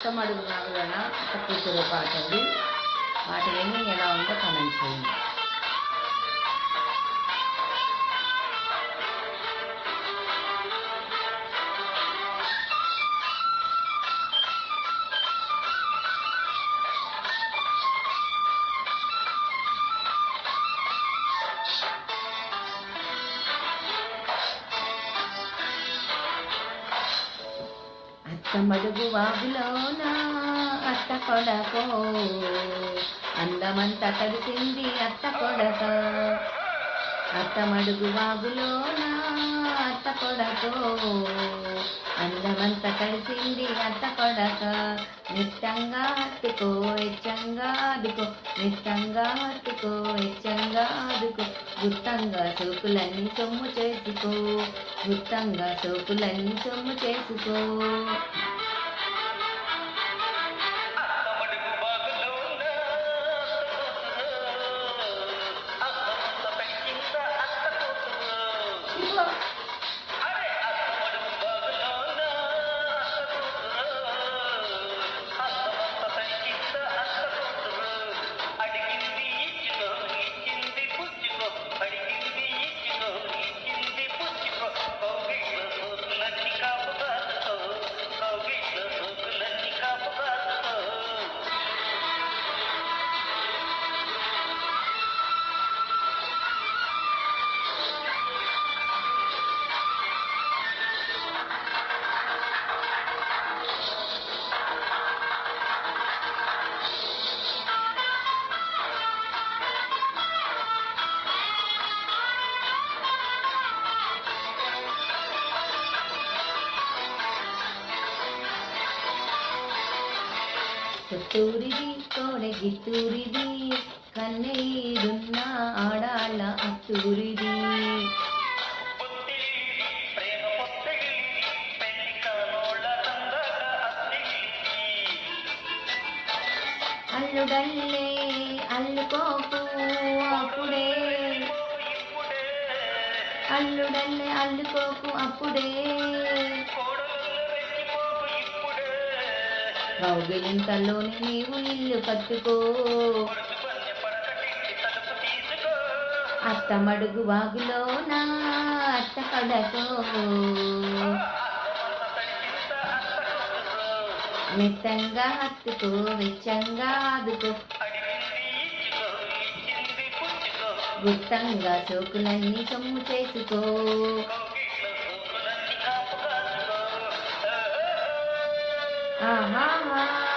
అడుగు నాగులన ఒక కూతురు పాట ఉంది పాట విని ఎలా ఉందో కామెంట్ చేయండి. అత్త వాగులోన అత్త కొడకో. అందమంతా తడిసింది అత్త కొడక. అత్తమడుగు వాగులోన అత్త కొడతో అందమంత కలిసింది అత్త కొడక నిట్టంగా అత్తుకో ఎచ్చంగా అదుకో. నిట్టంగా అత్తుకో ఎచ్చంగా అదుకో. గుత్తంగా సోకులన్నీ సొమ్ము చేసుకో. గుత్తంగా సోకులన్నీ సొమ్ము చేసుకో. పుత్తూరిది కోడగిత్తూరిది కన్నీరున్న ఆడాళ్ళ అత్తూరిది పుత్తిలి ప్రేమ పొత్తిలి పెళ్లి కానోళ్ళ తందగ అత్తిలి అల్లుడల్లే అల్లుకోకు అప్పుడే ఇప్పుడే అల్లుడల్లే అల్లుకోకు అప్పుడే కోడలు రెచ్చిపోకు ఇప్పుడే కౌగిలింతల్లోనే నీవు ఇల్లు కట్టుకో అత్తమడుగు వాగులో నా అత్త కడకో అత్తమంత మెత్తంగా హత్తుకో వెచ్చంగా ఆదుకో. గుప్తంగా సోకులన్నీ సొమ్ము చేసుకో. Ah ha ha.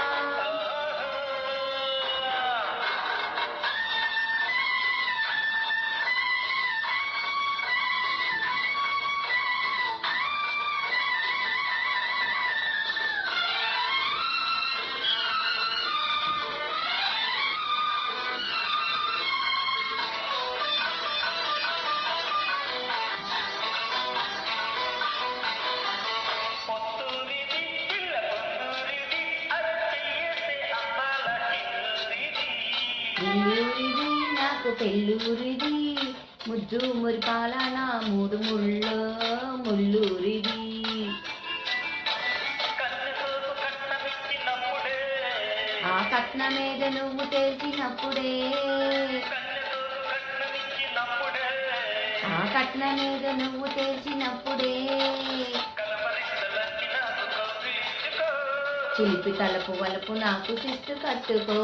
నాకు పెళ్ళూరిది ముద్దు మురిపాల నా మూడు ముళ్ళు ముల్లూరిది. ఆ కట్న మీద నువ్వు తెలిసినప్పుడే ఆ కట్న మీద నువ్వు తెలిసినప్పుడే చిలిపి తలపు వలపు నాకు శిస్తు కట్టుకో.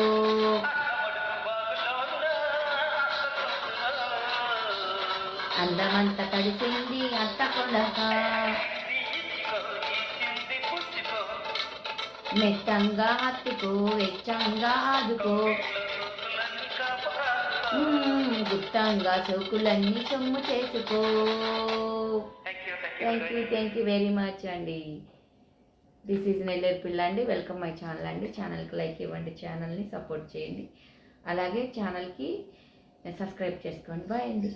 అందమంత తడిసింది అత్త కొడక. మెత్తంగా హత్తుకో వెచ్చంగా ఆదుకో గుత్తంగా సోకులన్నీ సొమ్ము చేసుకో. Thank you thank you thank you very much అండి. దిస్ ఈజ్ నెల్లూరు పిల్ల అండి. వెల్కమ్ మై ఛానల్ అండి. ఛానల్కి లైక్ ఇవ్వండి ఛానల్ని సపోర్ట్ చేయండి. అలాగే ఛానల్కి సబ్స్క్రైబ్ చేసుకోండి. బాయ్ అండి.